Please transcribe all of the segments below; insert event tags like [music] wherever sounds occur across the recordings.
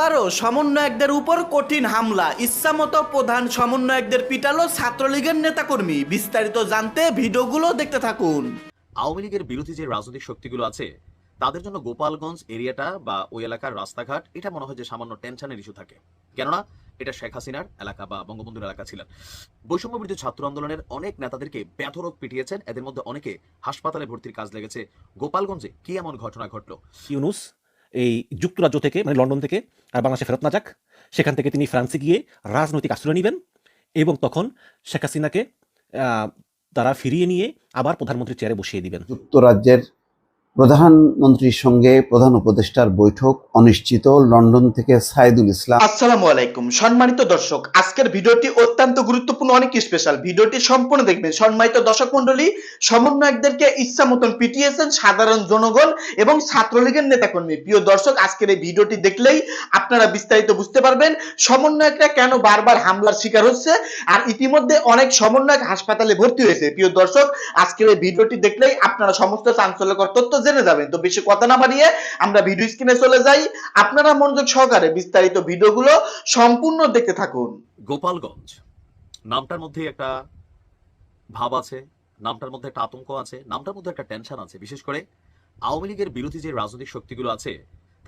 আবারও সমন্বয়কদের উপর কঠিন হামলা। ইচ্ছামতো প্রধান সমন্বয়কদের পিটালো ছাত্রলীগের নেতাকর্মী। বিস্তারিত জানতে ভিডিওগুলো দেখতে থাকুন। আওয়ামী লীগের বিরোধী যে রাজনৈতিক শক্তিগুলো আছে তাদের জন্য গোপালগঞ্জ এরিয়াটা বা ওই এলাকার রাস্তাঘাট এটা মনে হয় যে সামান্য টেনশনের ইস্যু থাকে। কেননা এটা শেখ হাসিনার এলাকা বা বঙ্গবন্ধুর এলাকা ছিলেন। বৈষম্য বিরোধী ছাত্র আন্দোলনের অনেক নেতাদেরকে ব্যথরোগ পিটিয়েছেন। এদের মধ্যে অনেকে হাসপাতালে ভর্তির কাজ লেগেছে। গোপালগঞ্জে কি এমন ঘটনা ঘটলো? ইউনুস এই যুক্তরাজ্য থেকে মানে লন্ডন থেকে, আর বাংলাদেশে ফেরত না যাক, সেখান থেকে তিনি ফ্রান্সে গিয়ে রাজনৈতিক আশ্রয় নেবেন এবং তখন শেখ হাসিনাকে তারা ফিরিয়ে নিয়ে আবার প্রধানমন্ত্রীর চেয়ারে বসিয়ে দিবেন। যুক্তরাজ্যের প্রধানমন্ত্রীর সঙ্গে প্রধান উপদেষ্টার বৈঠক অনিশ্চিত লন্ডন থেকে সাইদুল ইসলাম। আসসালামু আলাইকুম। সম্মানিত দর্শক, আজকের ভিডিওটি অত্যন্ত গুরুত্বপূর্ণ, অনেক স্পেশাল ভিডিওটি সম্পূর্ণ দেখবেন। সম্মানিত দর্শক মন্ডলী সমন্বয়কদেরকে ইচ্ছা মতন পিটিয়েছেন সাধারণ জনগণ এবং ছাত্রলীগের নেতাকর্মী। প্রিয় দর্শক, আজকের এই ভিডিওটি দেখলেই আপনারা বিস্তারিত বুঝতে পারবেন সমন্বয়করা কেন বারবার হামলার শিকার হচ্ছে আর ইতিমধ্যে অনেক সমন্বয়ক হাসপাতালে ভর্তি হয়েছে। প্রিয় দর্শক, আজকের এই ভিডিওটি দেখলেই আপনারা সমস্ত চাঞ্চল্যকর তথ্য জেনে যাবেন। তো বেশি কথা না বাড়িয়ে আমরা ভিডিও স্ক্রিনে চলে যাই। আপনারা মনোযোগ সহকারে বিস্তারিত ভিডিওগুলো সম্পূর্ণ দেখতে থাকুন। গোপালগঞ্জ। নামটার মধ্যে একটা ভাব আছে, নামটার মধ্যে একটা আতঙ্ক আছে, নামটার মধ্যে একটা টেনশন আছে। বিশেষ করে আওয়ামী লীগের বিরোধী যে রাজনৈতিক শক্তিগুলো আছে,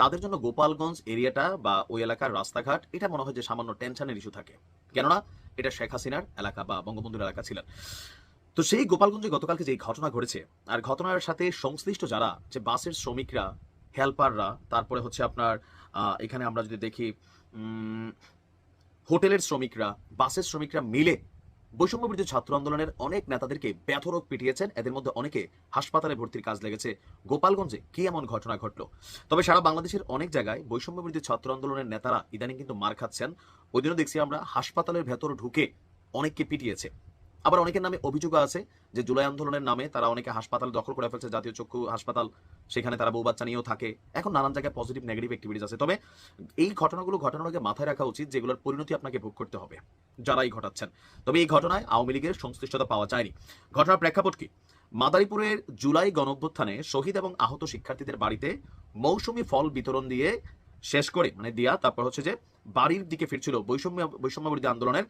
তাদের জন্য গোপালগঞ্জ এরিয়াটা বা ওই এলাকার রাস্তাঘাট, এটা মনে হয় যে সামান্য টেনশনের ইস্যু থাকে। কেননা, এটা শেখ হাসিনার এলাকা বা বঙ্গবন্ধুর এলাকা ছিলেন তো সেই গোপালগঞ্জে গতকালকে যে ঘটনা ঘটেছে, আর ঘটনার সাথে সংশ্লিষ্ট যারা, যে বাসের শ্রমিকরা হেল্পাররা তারপরে হচ্ছে আপনার এখানে আমরা যদি দেখি হোটেলের শ্রমিকরা, বাসের শ্রমিকরা মিলে বৈষম্য বিরোধী ছাত্র আন্দোলনের অনেক নেতাদেরকে ব্যথরোগ পিটিয়েছেন। এদের মধ্যে অনেকে হাসপাতালে ভর্তির কাজ লেগেছে। গোপালগঞ্জে কি এমন ঘটনা ঘটলো? তবে সারা বাংলাদেশের অনেক জায়গায় বৈষম্য বিরোধী ছাত্র আন্দোলনের নেতারা ইদানিং কিন্তু মার খাচ্ছেন। ওই দিনও দেখছি আমরা হাসপাতালের ভেতর ঢুকে অনেককে পিটিয়েছে। আবার অনেকের নামে অভিযোগ আছে যে জুলাই আন্দোলনের নামে তারা অনেকে হাসপাতাল দখল করে ফেলছে, জাতীয় চক্ষু হাসপাতাল, সেখানে তারা বউ বাচ্চা নিয়েও থাকে। এখন নানান জায়গায় পজিটিভ নেগেটিভ অ্যাক্টিভিটিস আছে। তবে এই ঘটনাগুলো ঘটানোর আগে মাথায় রাখা উচিত যেগুলোর পরিণতি আপনাকে ভোগ করতে হবে, যারাই ঘটাচ্ছেন। তবে এই ঘটনায় আওয়ামী লীগের সংশ্লিষ্টতা পাওয়া যায়নি। ঘটনার প্রেক্ষাপট কি? মাদারীপুরের জুলাই গণঅভ্যুত্থানে শহীদ এবং আহত শিক্ষার্থীদের বাড়িতে মৌসুমী ফল বিতরণ দিয়ে শেষ করে মানে দিয়া, তারপর হচ্ছে যে বাড়ির দিকে ফিরছিল বৈষম্য বৈষম্য বিরোধী আন্দোলনের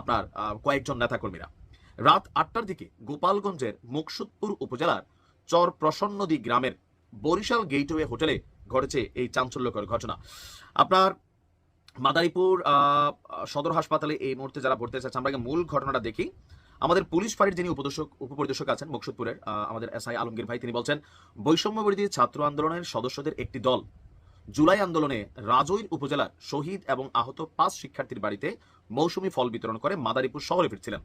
আপনার কয়েকজন নেতাকর্মীরা। রাত আটটার দিকে গোপালগঞ্জের মুকসুদপুর উপজেলার চর প্রসন্নদী গ্রামের বরিশাল গেটওয়ে হোটেলে ঘটেছে এই চাঞ্চল্যকর ঘটনা। আপনার মাদারীপুর সদর হাসপাতালে এই মুহূর্তে যারা ভর্তি আছে আমরা মূল ঘটনাটা দেখি। আমাদের পুলিশ ফাঁড়ির যিনি উপদেশক উপপরিদর্শক আছেন মুকসুদপুরের আমাদের এসআই আলমগীর ভাই, তিনি বলছেন, বৈষম্য বিরোধী ছাত্র আন্দোলনের সদস্যদের একটি দল জুলাই আন্দোলনে রাজৈর উপজেলার শহীদ এবং আহত পাঁচ শিক্ষার্থীর বাড়িতে মৌসুমি ফল বিতরণ করে মাদারীপুর শহরে ফিরছিলেন।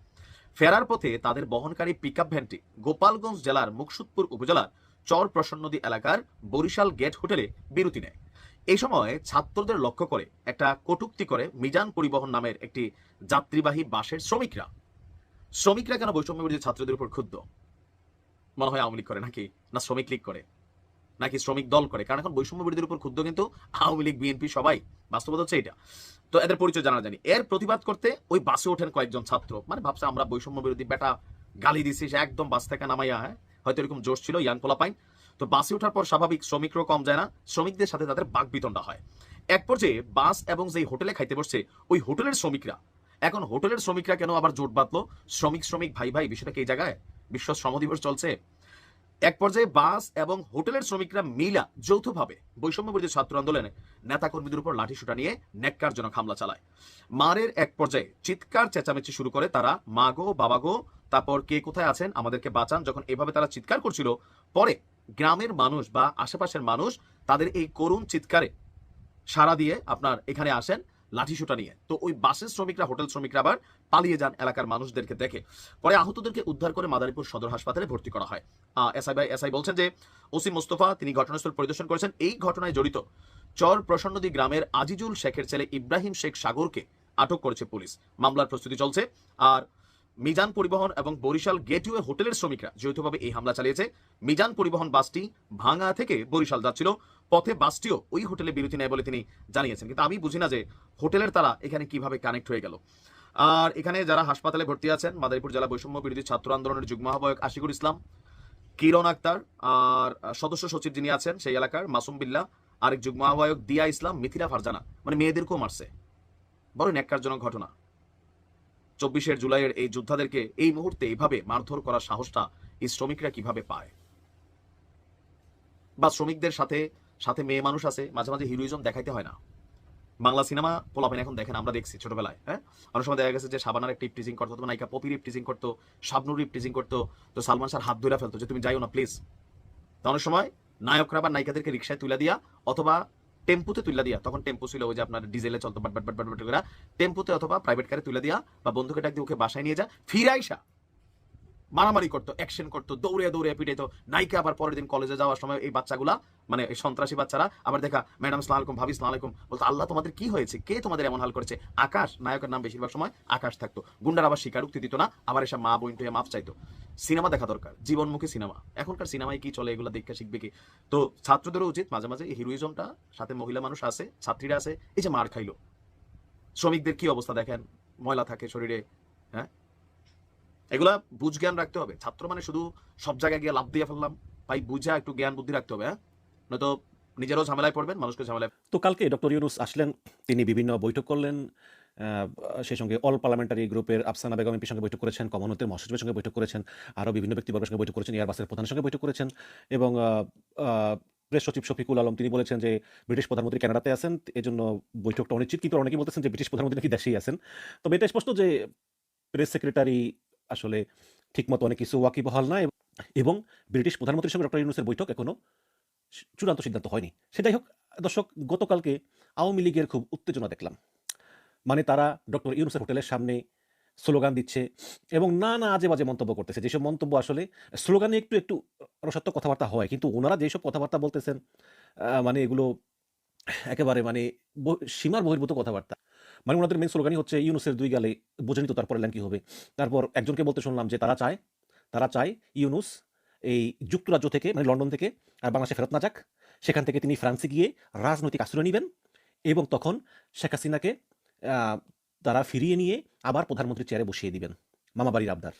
ফেরার পথে তাদের বহনকারী পিকআপ ভ্যানটি গোপালগঞ্জ জেলার মুকসুদপুর উপজেলার চর প্রসন্নদী এলাকার বরিশাল গেট হোটেলে বিরতি নেয়। এই সময় ছাত্রদের লক্ষ্য করে একটা কটুক্তি করে মিজান পরিবহন নামের একটি যাত্রীবাহী বাসের শ্রমিকরা। শ্রমিকরা কেন বৈষম্য ছাত্রদের উপর ক্ষুব্ধ? মনে হয় আওয়ামী লীগ করে নাকি? না শ্রমিক লীগ করে? নাকি শ্রমিক দল করে? কারণ এখন বৈষম্য বিরোধীর উপর ক্ষুব্ধ কিন্তু আওয়ামী লীগ, বিএনপি সবাই। বাস্তবতা হচ্ছে এটা। তো এদের পরিচয় জানা জানি এর প্রতিবাদ করতে ওই বাসে ওঠেন কয়েকজন ছাত্র। মানে ভাবছে আমরা বৈষম্য বিরোধী বেটা গালি দিছি, সে একদম বাস থেকে নামাইয়া হ্যাঁ? হয়তো এরকম জোশ ছিল ইয়াং পোলাপাইন তো বাসে ওঠার পর স্বাভাবিক শ্রমিকরাও কম যায় না। শ্রমিকদের সাথে তাদের বাক বিতণ্ডা হয়। এক পর্যায়ে বাস এবং যেই হোটেলে খাইতে বসছে, ওই হোটেলের শ্রমিকরা। এখন হোটেলের শ্রমিকরা কেন আবার জোট বাঁধলো? শ্রমিক শ্রমিক, ভাই ভাই, বিষয়টা কি জায়গায়? বিশ্ব শ্রম দিবস চলছে। এক পর্যায়ে বাস এবং হোটেলের শ্রমিকরা মিলা যৌথভাবে বৈষম্য বিরোধী ছাত্র আন্দোলনে নেতা কর্মীদের উপর লাঠিসোঁটা নিয়ে নেককারজনক হামলা চালায়। মারের এক পর্যায়ে চিৎকার চেঁচামেচি শুরু করে তারা, মা গো, বাবা গো, তারপর কে কোথায় আছেন? আমাদেরকে বাঁচান। যখন এভাবে তারা চিৎকার করছিল, পরে গ্রামের মানুষ বা আশেপাশের মানুষ তাদের এই করুণ চিৎকারে সারা দিয়ে আপনার এখানে আসেন। লাঠিসোঁটা নিয়ে। তো ওই বাসের শ্রমিকরা, হোটেল শ্রমিকরা আবার পালিয়ে যান এলাকার মানুষদেরকে দেখে। পরে আহতদেরকে উদ্ধার করে মাদারীপুর সদর হাসপাতালে ভর্তি করা হয়। এসআই ভাই এসআই বলছেন যে, ওসি মোস্তফা, তিনি ঘটনাস্থল পরিদর্শন করেছেন। এই ঘটনায় জড়িত চর প্রসন্নদী গ্রামের আজিজুল শেখের ছেলে ইব্রাহিম শেখ সাগরকে আটক করেছে পুলিশ। মামলার প্রস্তুতি চলছে। আর মিজান পরিবহন এবং বরিশাল গেটওয়ে হোটেলের শ্রমিকরা যৌথভাবে এই হামলা চালিয়েছে। মিজান পরিবহন বাসটি ভাঙা থেকে বরিশাল যাচ্ছিল। পথে বাসটিও ওই হোটেলে বিরতি নেয় বলে তিনি জানিয়েছেন। কিন্তু আমি বুঝি না যে হোটেলের তারা এখানে কীভাবে কানেক্ট হয়ে গেল। আর এখানে যারা হাসপাতালে ভর্তি আছেন, মাদারীপুর জেলা বৈষম্য বিরোধী ছাত্র আন্দোলনের যুগ্ম আহ্বায়ক আশিকুর ইসলাম, কিরণ আক্তার আর সদস্য সচিব যিনি আছেন সেই এলাকার মাসুম বিল্লাহ আরেক যুগ্ম আহ্বায়ক দিয়া ইসলাম মিথিরা ফারজানা। মানে মেয়েদেরকেও মারছে। বড় ন্যাক্কারজনক ঘটনা। চব্বিশের জুলাইয়ের এই যোদ্ধাদেরকে এই মুহূর্তে এইভাবে মারধর করার সাহসটা এই শ্রমিকরা কীভাবে পায়? বা শ্রমিকদের সাথে সাথে মেয়ে মানুষ আছে, মাঝে মাঝে হিরোইজম দেখাইতে হয় না। বাংলা সিনেমা পোলাপেন এখন দেখেন, আমরা দেখছি ছোটবেলায় হ্যাঁ? অনেক সময় দেখা গেছে যে সাবানার একটা টিজিং করতো অথবা নায়িকা পপি রিপ টিজিং করতো শাবনুর টিজিং করতো, তো সালমান শাহ হাত ধরে ফেলতো যে, তুমি যাইও না প্লিজ তো অনেক সময় নায়করা বা নায়িকাদেরকে রিক্সায় তুলে দিয়া, অথবা টেম্পুতে তুলে দিয়া তখন টেম্পু ছিল ওই যে আপনার ডিজেলে চলতো বাট বাট বাট বাট টেম্পুতে অথবা প্রাইভেট কারে তুলে দিয়া বা বন্ধুকে ডাক দিয়ে ওকে বাসায় নিয়ে যা ফিরাইসা মারামারি করতো অ্যাকশন করতো দৌড়ে দৌড়ে পিটাইতো। নায়িকা আবার পরের দিন কলেজে যাওয়ার সময় এই বাচ্চাগুলা মানে এই সন্ত্রাসী বাচ্চারা, আবার দেখা ম্যাডাম সালাম ভাবি সালাম বলতো, আল্লাহ, তোমাদের কি হয়েছে? কে তোমাদের এমন হাল করেছে? আকাশ, নায়কের নাম বেশিরভাগ সময় আকাশ থাকতো। গুন্ডার আবার স্বীকারোক্তি দিত না, আবার এসব মা বোন টুয়ে মাফ চাইতো। সিনেমা দেখা দরকার, জীবনমুখী সিনেমা। এখনকার সিনেমায় কি চলে এগুলো দেখে শিখবে কি? তো ছাত্রদেরও উচিত, মাঝে মাঝে এই হিরোইজমটা, সাথে মহিলা মানুষ আছে, ছাত্রীরা আছে, এই যে মার খাইলো। শ্রমিকদের কি অবস্থা দেখেন? ময়লা থাকে শরীরে হ্যাঁ? এগুলা বুঝ জ্ঞান রাখতে হবে। ছাত্র মানে শুধু সব জায়গায় গিয়ে লাভ দিয়ে ফেললাম, ভাই বুঝা একটু জ্ঞান বুদ্ধি রাখতে হবে হ্যাঁ? নয়তো নিজেরও ঝামেলায় পড়বেন, মানুষকে ঝামেলায় তো কালকে ডক্টর ইউনুস আসলেন, তিনি বিভিন্ন বৈঠক করলেন সেই সঙ্গে অল পার্লামেন্টারি গ্রুপের আফসানা বেগম এমপির সঙ্গে বৈঠক করেছেন, কমনওয়েলথের মহাসচিবের সঙ্গে বৈঠক করেছেন, আরও বিভিন্ন ব্যক্তিবর্গের সঙ্গে বৈঠক করেছেন এয়ারবাসের প্রধানের সঙ্গে বৈঠক করেছেন এবং প্রেস সচিব শফিকুল আলম তিনি বলেছেন যে ব্রিটিশ প্রধানমন্ত্রী কানাডাতে আছেন, এজন্য বৈঠকটা অনিশ্চিত, কিন্তু অনেকেই বলতেছেন যে ব্রিটিশ প্রধানমন্ত্রী নাকি দেশেই আছেন। তবে এটা স্পষ্ট যে প্রেস সেক্রেটারি আসলে ঠিকমতো অনেক কিছু ওয়াকিবহাল না এবং ব্রিটিশ প্রধানমন্ত্রীর সঙ্গে ডক্টর ইউনুসের বৈঠক এখনও চূড়ান্ত সিদ্ধান্ত হয়নি। সেটাই হোক, দর্শক, গতকালকে আওয়ামী লীগের খুব উত্তেজনা দেখলাম। মানে তারা ডক্টর ইউনুসের হোটেলের সামনে স্লোগান দিচ্ছে এবং না না আজে বাজে মন্তব্য করতেছে। যেসব মন্তব্য আসলে স্লোগানে একটু একটু রসাত্মক কথাবার্তা হয়, কিন্তু ওনারা যেসব কথাবার্তা বলতেছেন মানে এগুলো একেবারে মানে সীমার বহির্ভূত কথাবার্তা। মানে ওনাদের মেন স্লোগানই হচ্ছে ইউনুসের দুই গালে বোঝেনি তো তারপরে কি হবে। তারপর একজনকে বলতে শুনলাম যে তারা চায় তারা চায় ইউনুস এই যুক্তরাজ্য থেকে মানে লন্ডন থেকে আর বাংলাদেশে ফেরত না যাক। সেখান থেকে তিনি ফ্রান্সে গিয়ে রাজনৈতিক আশ্রয় নেবেন এবং তখন শেখ হাসিনাকে তারা ফিরিয়ে নিয়ে আবার প্রধানমন্ত্রীর চেয়ারে বসিয়ে দিবেন, মামাবাড়ির আবদার।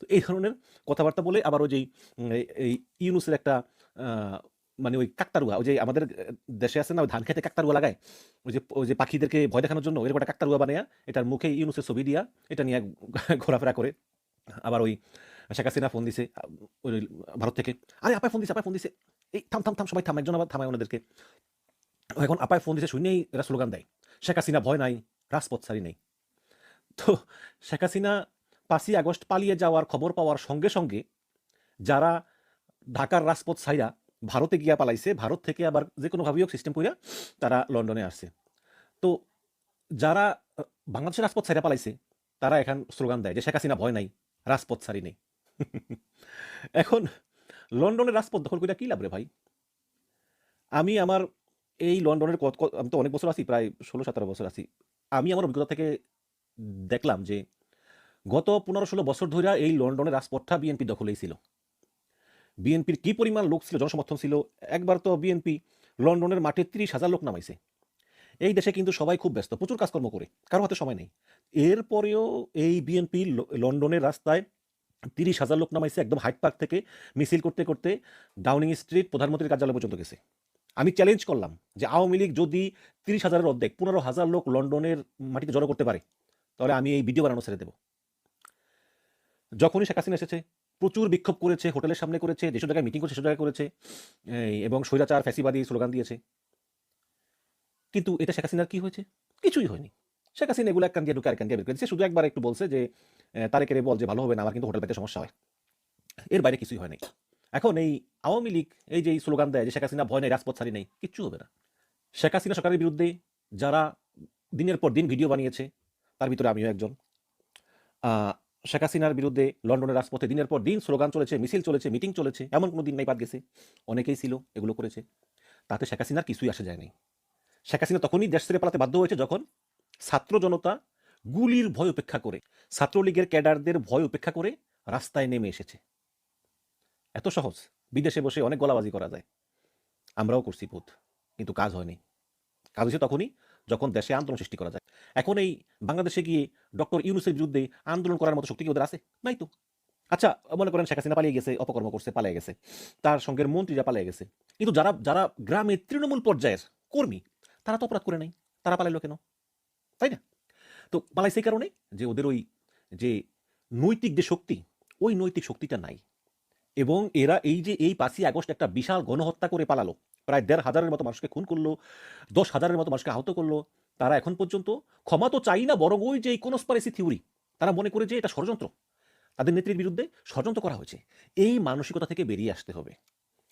তো এই ধরনের কথাবার্তা বলে আবার ওই যে এই- ইউনুসের একটা মানে ওই কাকতারুয়া, ওই যে আমাদের দেশে আছে না, ওই ধান খেতে কাকতারুয়া লাগায়? ওই যে ওই যে পাখিদেরকে ভয় দেখানোর জন্য এরকম একটা কাকতারুয়া বানায়া, এটার মুখে ইউনুসের ছবি দিয়া, এটা নিয়ে [laughs] ঘোরাফেরা করে। আবার ওই শেখ হাসিনা ফোন দিছে ওই ভারত থেকে, আরে, আপায় ফোন দিছে, আপায় ফোন দিছে। এই, থাম থাম থাম, সবাই থাম, একজন আবার থামায় ওনাদেরকে। এখন আপায় ফোন দিছে শুনেই এরা স্লোগান দেয়, শেখ হাসিনা ভয় নাই, রাজপথ সারি নেই। তো শেখ হাসিনা পাঁচই আগস্ট পালিয়ে যাওয়ার খবর পাওয়ার সঙ্গে সঙ্গে যারা ঢাকার রাজপথ ছাইরা ভারতে গিয়া পালাইছে, ভারত থেকে আবার যে কোনোভাবেই হোক সিস্টেম করিয়া তারা লন্ডনে আসছে। তো যারা, বাংলাদেশের রাজপথ ছাইরা পালাইছে, তারা এখন স্লোগান দেয় যে শেখ হাসিনা ভয় নাই, রাজপথ ছাড়ি নেই। [laughs] এখন লন্ডনের রাজপথ দখল করিয়া কি লাভ রে ভাই? আমি আমার এই লন্ডনের কত- আমি তো অনেক বছর আছি, প্রায় ষোলো সতেরো বছর আছি। আমি আমার অভিজ্ঞতা থেকে দেখলাম যে গত পনেরো ষোলো বছর ধরে এই লন্ডনের রাজপথটা বিএনপি দখলেই ছিল। বিএনপির কি পরিমাণ লোক ছিল, জনসমর্থন ছিল? একবার তো বিএনপি লন্ডনের মাঠে তিরিশ হাজার লোক নামাইছে। এই দেশে কিন্তু সবাই খুব ব্যস্ত, প্রচুর কাজকর্ম করে, কারও হাতে সময় নেই। এরপরেও এই বিএনপি লন্ডনের রাস্তায় তিরিশ হাজার লোক নামাইছে একদম হাইট পার্ক থেকে মিছিল করতে করতে ডাউনিং স্ট্রিট প্রধানমন্ত্রীর কার্যালয় পর্যন্ত গেছে। আমি চ্যালেঞ্জ করলাম যে আওয়ামী লীগ যদি তিরিশ হাজারের অর্ধেক, পনেরো হাজার লোক লন্ডনের মাটিতে জড়ো করতে পারে, তাহলে আমি এই ভিডিও বানানো ছেড়ে দেবো। যখনই শেখ হাসিনা এসেছে প্রচুর বিক্ষোভ করেছে, হোটেলের সামনে করেছে যেসব জায়গায় মিটিং করছে সেসব জায়গায় করেছে এবং স্বৈরাচার, ফ্যাসিবাদী স্লোগান দিয়েছে। কিন্তু এটা শেখ হাসিনার কি হয়েছে? কিছুই হয়নি। শেখ হাসিনা এগুলো এক দিয়ে ঢুকে আর কান দিয়ে বের করে দিয়েছে। শুধু একবার একটু বলছে যে তারেকেরে বল যে ভালো হবে না, আমার কিন্তু হোটেল পেতে সমস্যা হয়। এর বাইরে কিছুই হয় নাই এখন এই আওয়ামী লীগ, এই যে স্লোগান দেয় যে শেখ হাসিনা ভয় নেই, রাজপথ ছাড়ি নেই, কিচ্ছু হবে না। শেখ হাসিনা সরকারের বিরুদ্ধে যারা দিনের পর দিন ভিডিও বানিয়েছে, তার ভিতরে আমিও একজন। শেখ হাসিনার বিরুদ্ধে লন্ডনের রাজপথে দিনের পর দিন স্লোগান চলেছে, মিছিল চলেছে, মিটিং চলেছে, এমন কোনো দিন নাই বাদ গেছে। অনেকেই ছিল এগুলো করেছে। তাতে শেখ হাসিনার কিছুই আসে যায় নাই। শেখ হাসিনা তখনই দেশ ছেড়ে পালাতে বাধ্য হয়েছে যখন ছাত্র জনতা গুলির ভয় উপেক্ষা করে, ছাত্রলীগের ক্যাডারদের ভয় উপেক্ষা করে রাস্তায় নেমে এসেছে। এত সহজ, বিদেশে বসে অনেক গলাবাজি করা যায়। আমরাও করছি বোধ, কিন্তু কাজ হয়নি। কাজ হয়েছে তখনই যখন দেশে আন্দোলন সৃষ্টি করা যায়। এখন এই বাংলাদেশে গিয়ে ডক্টর ইউনুসের বিরুদ্ধে আন্দোলন করার মতো শক্তি কি ওদের আছে? নাই তো। আচ্ছা মনে করেন শেখ হাসিনা পালিয়ে গেছে, অপকর্ম করছে, পালিয়ে গেছে। তার সঙ্গে মন্ত্রীরা পালিয়ে গেছে। কিন্তু যারা যারা গ্রামের তৃণমূল পর্যায়ের কর্মী, তারা তো অপরাধ করে নাই। তারা পালাইলো কেন? তাই না? তো পালাই সেই কারণে যে ওদের ওই যে নৈতিক যে শক্তি, ওই নৈতিক শক্তিটা নাই। এবং এরা এই যে এই পাঁচই আগস্ট একটা বিশাল গণহত্যা করে পালালো প্রায় দেড় হাজারের মতো মানুষকে খুন করল, দশ হাজারের মতো মানুষকে আহত করল। তারা এখন পর্যন্ত ক্ষমা তো চাই না, বরং ওই যে ইকোনোস্পারেসি থিওরি, তারা মনে করে যে এটা ষড়যন্ত্র। তাদের নেত্রীর বিরুদ্ধে ষড়যন্ত্র করা হয়েছে। এই মানসিকতা থেকে বেরিয়ে আসতে হবে।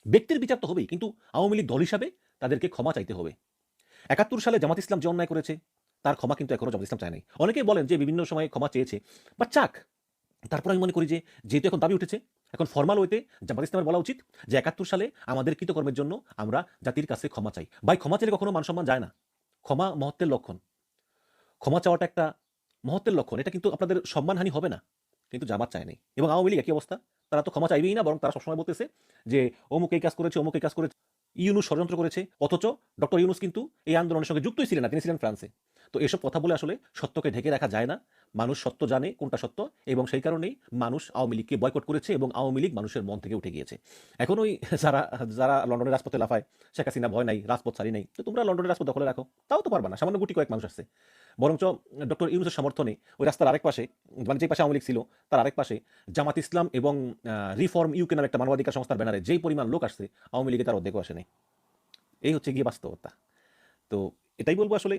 ব্যক্তির বিচার তো হবেই, কিন্তু আওয়ামী লীগ দল হিসাবে তাদেরকে ক্ষমা চাইতে হবে। একাত্তর সালে জামাত ইসলাম যে অন্যায় করেছে, তার ক্ষমা কিন্তু এখনও জামাত ইসলাম চায় নাই। অনেকেই বলেন যে বিভিন্ন সময়ে ক্ষমা চেয়েছে বা চাক। তারপর আমি মনে করি যে যেহেতু এখন দাবি উঠেছে এখন ফর্মাল ওয়েতে জামাত ইসলামের বলা উচিত যে একাত্তর সালে আমাদের কৃতকর্মের জন্য আমরা জাতির কাছে ক্ষমা চাই। ভাই, ক্ষমা চাইলে কখনো মান সম্মান যায় না। ক্ষমা মহত্বের লক্ষণ। ক্ষমা চাওয়াটা একটা মহত্বের লক্ষণ। এটা কিন্তু আপনাদের সম্মানহানি হবে না। কিন্তু জামাত চায় নাই। এবং আওয়ামী লীগ একই অবস্থা। তারা তো ক্ষমা চাইবেই না, বরং তারা সবসময় বলতেছে যে অমুক এই কাজ করেছে, অমুক এই কাজ করেছে। ইউনুস ষড়যন্ত্র করেছে। অথচ ডক্টর ইউনুস কিন্তু এই আন্দোলনের সঙ্গে যুক্তই ছিলেন না, তিনি ছিলেন ফ্রান্সে। তো এসব কথা বলে আসলে সত্যকে ঢেকে রাখা যায় না। মানুষ সত্য জানে কোনটা সত্য, এবং সেই কারণেই মানুষ আওয়ামী লীগকে বয়কট করেছে এবং আওয়ামী লীগ মানুষের মন থেকে উঠে গিয়েছে। এখন ওই যারা যারা লন্ডনের রাজপথে লাফায়, শেখ হাসিনা ভয় নাই, রাজপথ ছাড়ি নাই, তো তোমরা লন্ডনের রাজপথ দখলে রাখো, তাও তো পারবা না, সামান্য গুটি কয়েক মানুষ আসছে। বরঞ্চ ডক্টর ইউনুসের সমর্থনে ওই রাস্তার আরেক পাশে মানে যে পাশে আওয়ামী লীগ ছিল, তার আরেক পাশে জামাত ইসলাম এবং রিফর্ম ইউকে নামে একটা মানবাধিকার সংস্থার ব্যানারে যেই পরিমাণ লোক আসছে, আওয়ামী লীগে তার অর্ধেকও আসে নাই এই হচ্ছে গিয়ে বাস্তবতা। তো এটাই বলব আসলে,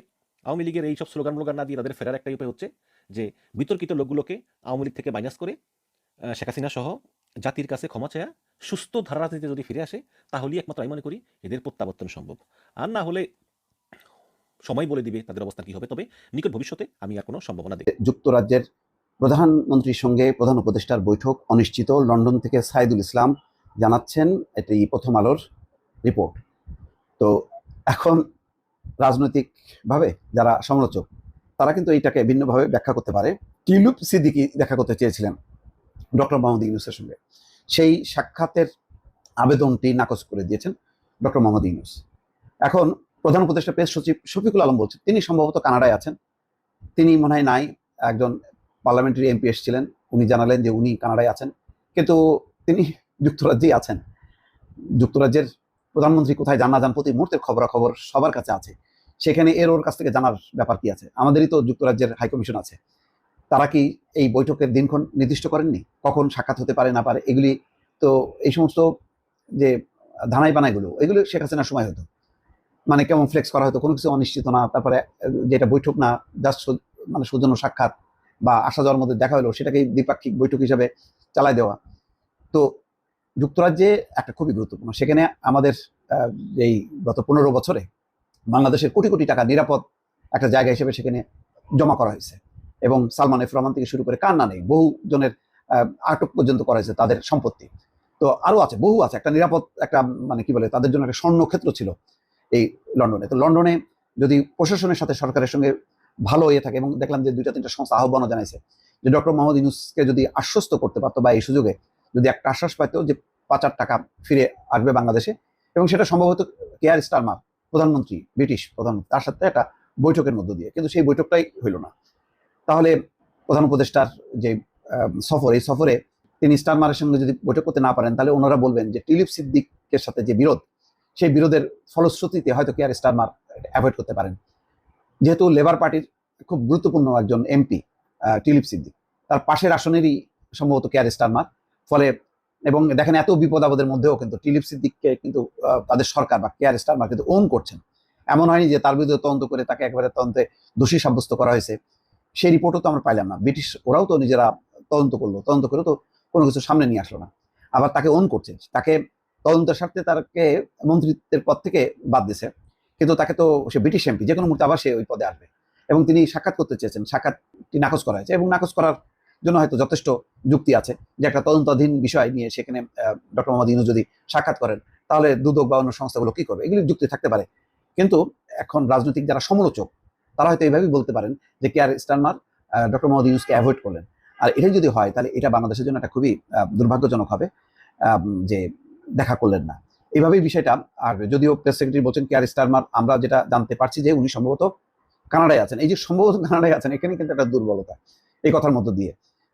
আওয়ামী লীগের এইসব স্লোগান স্লোগান না দিয়ে তাদের ফেরার একটাই উপায় হচ্ছে যে বিতর্কিত লোকগুলোকে আওয়ামী লীগ থেকে মাইনাস করে শেখ হাসিনা সহ জাতির কাছে ক্ষমা চায়া সুস্থ ধারা রাজনীতিতে যদি ফিরে আসে, তাহলেই একমাত্র আমি মনে করি এদের প্রত্যাবর্তন সম্ভব। আর না হলে সময় বলে দিবে তাদের অবস্থা কি হবে, তবে নিকট ভবিষ্যতে আমি আর কোনো সম্ভাবনা দেখি যুক্তরাজ্যের প্রধানমন্ত্রীর সঙ্গে প্রধান উপদেষ্টার বৈঠক অনিশ্চিত লন্ডন থেকে সাইদুল ইসলাম জানাচ্ছেন এটি প্রথম আলোর রিপোর্ট তো এখন রাজনৈতিকভাবে যারা সমালোচক তারা কিন্তু এইটাকে ভিন্নভাবে ব্যাখ্যা করতে পারে। টিলুপ সিদ্দিকি দেখা করতে চেয়েছিলেন ডক্টর মোহাম্মদ ইউনুসের সঙ্গে। সেই সাক্ষাতের আবেদনটি নাকচ করে দিয়েছেন ডক্টর মোহাম্মদ ইউনুস। এখন প্রধান উপদেষ্টা প্রেস সচিব শফিকুল আলম বলছেন, তিনি সম্ভবত কানাডায় আছেন। তিনি মনে হয় নাই, একজন পার্লামেন্টারি এমপি এসেছিলেন। উনি জানালেন যে উনি কানাডায় আছেন। কিন্তু তিনি যুক্তরাজ্যেই আছেন। যুক্তরাজ্যের প্রধানমন্ত্রী কোথায় জান যান প্রতি মুহূর্তের খবরাখবর সবার কাছে আছে। সেখানে এর ওর কাছ থেকে জানার ব্যাপার কি আছে? আমাদেরই তো যুক্তরাজ্যের হাইকমিশন আছে। তারা কি এই বৈঠকের দিনক্ষণ নির্দিষ্ট করেননি? কখন সাক্ষাৎ হতে পারে না পারে? এগুলি তো এই সমস্ত যে ধানাই বানাইগুলো এগুলো শেখ হাসিনার সময় হতো। মানে কেমন ফ্লেক্স করা হতো, কোনো কিছু অনিশ্চিত না, তারপরে যেটা বৈঠক না জাস্ট মানে সৌজন্য সাক্ষাৎ বা আসা যাওয়ার মধ্যে দেখা হলো সেটাকে দ্বিপাক্ষিক বৈঠক হিসাবে চালাই দেওয়া। তো যুক্তরাজ্যে একটা খুবই গুরুত্বপূর্ণ, সেখানে আমাদের এই গত পনেরো বছরে বাংলাদেশের কোটি কোটি টাকা নিরাপদ একটা জায়গা হিসেবে সেখানে জমা করা হয়েছে। এবং সালমান এফ রহমান থেকে শুরু করে কান্না নেই, বহু জনের আটক পর্যন্ত করা হয়েছে তাদের সম্পত্তি। তো আরও আছে, বহু আছে, একটা নিরাপদ, একটা মানে কি বলে, তাদের জন্য একটা স্বর্ণক্ষেত্র ছিল এই লন্ডনে। তো লন্ডনে যদি প্রশাসনের সাথে সরকারের সঙ্গে ভালো ইয়ে থাকে, এবং দেখলাম যে দুইটা তিনটা সংস্থা আহ্বানও জানাইছে যে ডক্টর মোহাম্মদ ইউনুসকে যদি আশ্বস্ত করতে পারতো বা এই সুযোগে যদি একটা আশ্বাস পাইতো যে পাচার টাকা ফিরে আসবে বাংলাদেশে, এবং সেটা সম্ভবত কেয়ার স্টারমার প্রধানমন্ত্রী, ব্রিটিশ প্রধানমন্ত্রী, তার সাথে একটা বৈঠকের মধ্য দিয়ে। কিন্তু সেই বৈঠকটাই হইল না। তাহলে প্রধান উপদেষ্টার যে সফর, এই সফরে তিনি স্টারমারের সঙ্গে যদি বৈঠক করতে না পারেন, তাহলে ওনারা বলবেন যে টিলিপ সিদ্দিকের সাথে যে বিরোধ, সেই বিরোধের ফলশ্রুতিতে হয়তো কেয়ার স্টারমার অ্যাভয়েড করতে পারেন। যেহেতু লেবার পার্টির খুব গুরুত্বপূর্ণ একজন এমপি টিলিপ সিদ্দিক, তার পাশের আসনেরই সম্ভবত কেয়ার স্টারমার ফলে এবং দেখেন এত বিপদ আপদের মধ্যেও কিন্তু টিলিপ সিদ্দিককে কিন্তু তাদের সরকার বা কেয়ার স্টারমার কিন্তু ওন করছেন। এমন হয়নি যে তার বিরুদ্ধে তদন্ত করে তাকে একেবারে তদন্তে দোষী সাব্যস্ত করা হয়েছে। সেই রিপোর্টও তো আমরা পাইলাম না। ব্রিটিশ ওরাও তো নিজেরা তদন্ত করল। তদন্ত করে তো কোনো কিছু সামনে নিয়ে আসলো না। আবার তাকে ওন করছে। তাকে তদন্তের স্বার্থে তাকে মন্ত্রিত্বের পদ থেকে বাদ দিছে কিন্তু তাকে তো সে ব্রিটিশ এমপি যে কোনো মুহূর্তে আবার সে ওই পদে আসবে। এবং তিনি সাক্ষাৎ করতে চেয়েছেন। সাক্ষাৎটি নাকচ করা হয়েছে এবং নাকচ করার জন্য হয়তো যথেষ্ট যুক্তি আছে যে একটা তদন্তাধীন বিষয় নিয়ে সেখানে ডক্টর মোহাম্মদ ইউনুস যদি সাক্ষাৎ করেন, তাহলে দুদক বা অন্য সংস্থাগুলো কি করবে? এগুলি যুক্তি থাকতে পারে। কিন্তু এখন রাজনৈতিক যারা সমালোচক, তারা হয়তো এইভাবেই বলতে পারেন যে কেয়ার স্টারমার ডক্টর মোহাম্মদ ইউনুসকে অ্যাভয়েড করলেন। আর এটাই যদি হয়, তাহলে এটা বাংলাদেশের জন্য একটা খুবই দুর্ভাগ্যজনক হবে যে দেখা করলেন না। এইভাবেই বিষয়টা, আর যদিও প্রেস সেক্রেটারি বলছেন কেয়ার স্টারমার আমরা যেটা জানতে পারছি যে উনি সম্ভবত কানাডায় আছেন। এই যে সম্ভবত কানাডায় আছেন, এখানে কিন্তু একটা দুর্বলতা এই কথার মধ্য দিয়ে।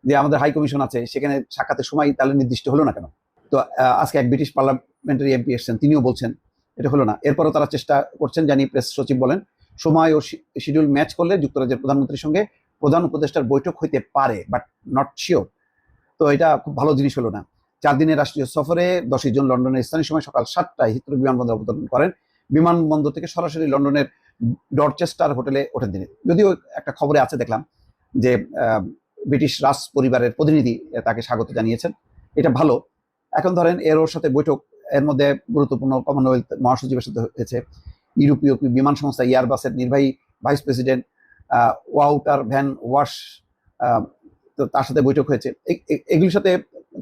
যে আমাদের হাই কমিশন আছে, সেখানে সাক্ষাতের সময় তাহলে নির্দিষ্ট হলো না কেন? তো আজকে এক ব্রিটিশ পার্লামেন্টারি এমপি এসছেন, তিনিও বলছেন, এটা হলো না। এরপরও তারা চেষ্টা করছেন, জানি প্রেস সচিব বলেন, সময় ও শিডিউল ম্যাচ করলে যুক্তরাজ্যের প্রধানমন্ত্রীর সঙ্গে প্রধান উপদেষ্টার বৈঠক হইতে পারে বাট নট শিওর তো, এটা খুব ভালো জিনিস হলো না। চার দিনের রাষ্ট্রীয় সফরে দশই জুন লন্ডনের স্থানীয় সময় সকাল সাতটায় হিথ্রো বিমানবন্দর অবতরণ করেন। বিমানবন্দর থেকে সরাসরি লন্ডনের ডরচেস্টার হোটেলে ওঠেন তিনি। যদিও একটা খবরে আছে দেখলাম যে ব্রিটিশ রাজ পরিবারের প্রতিনিধি তাকে স্বাগত জানিয়েছেন। এটা ভালো। এখন ধরেন এর ওর সাথে বৈঠক, এর মধ্যে গুরুত্বপূর্ণ কমনওয়েলথ মহাসচিবের সাথে হয়েছে। ইউরোপীয় বিমান সংস্থা ইয়ারবাসের নির্বাহী ভাইস প্রেসিডেন্ট ওয়াউটার ভ্যান ওয়াশ তার সাথে বৈঠক হয়েছে। এগুলির সাথে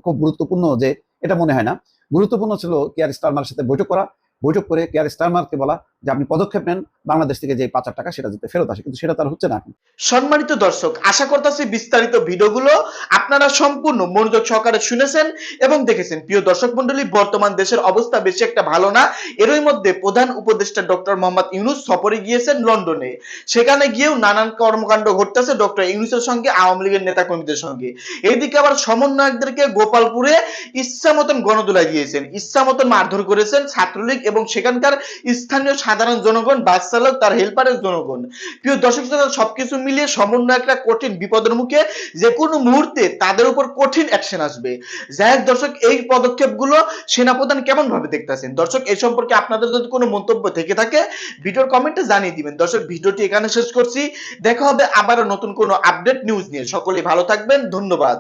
খুব গুরুত্বপূর্ণ যে, এটা মনে হয় না। গুরুত্বপূর্ণ ছিল কেয়ার স্টারমারের সাথে বৈঠক করা। বৈঠক করে কেয়ার স্টারমারকে বলা যে আপনি পদক্ষেপ নেন, বাংলাদেশ থেকে যে পাঁচ হাজার টাকা সেটা যাতে ফেরত আসে, কিন্তু সেটা তার হচ্ছে না সম্মানিত দর্শক, আশা করতেছি বিস্তারিত ভিডিওগুলো আপনারা সম্পূর্ণ মনোযোগ সহকারে শুনেছেন এবং দেখেছেন। প্রিয় দর্শক মন্ডলী বর্তমান দেশের অবস্থা বেশি একটা ভালো না। এরই মধ্যে প্রধান উপদেষ্টা ডক্টর মোহাম্মদ ইউনুস সফরে গিয়েছেন লন্ডনে। সেখানে গিয়েও নানান কর্মকাণ্ড ঘটতেছে ডক্টর ইউনুসের সঙ্গে, আওয়ামী লীগের নেতা কর্মীদের সঙ্গে। এইদিকে আবার সমন্বয়কদেরকে গোপালপুরে ইচ্ছা মতন গণদোলা দিয়েছেন। ইচ্ছা মতন মারধর করেছেন ছাত্রলীগ এবং সেখানকার স্থানীয় সাধারণ জনগণ বাস চালক তার হেল্পারের জনগণ। প্রিয় দর্শক শ্রোতা, সবকিছু মিলিয়ে সমন্বয়করা কঠিন বিপদের মুখে যে কোনো মুহূর্তে তাদের উপর কঠিন অ্যাকশন আসবে। যাই হোক দর্শক, এই পদক্ষেপগুলো সেনাপ্রধান কেমন ভাবে দেখতেছেন? দর্শক এই সম্পর্কে আপনাদের যদি কোনো মন্তব্য থেকে থাকে, ভিডিওর কমেন্টে জানিয়ে দিবেন। দর্শক, ভিডিওটি এখানে শেষ করছি। দেখা হবে আবারও নতুন কোনো আপডেট নিউজ নিয়ে। সকলে ভালো থাকবেন। ধন্যবাদ।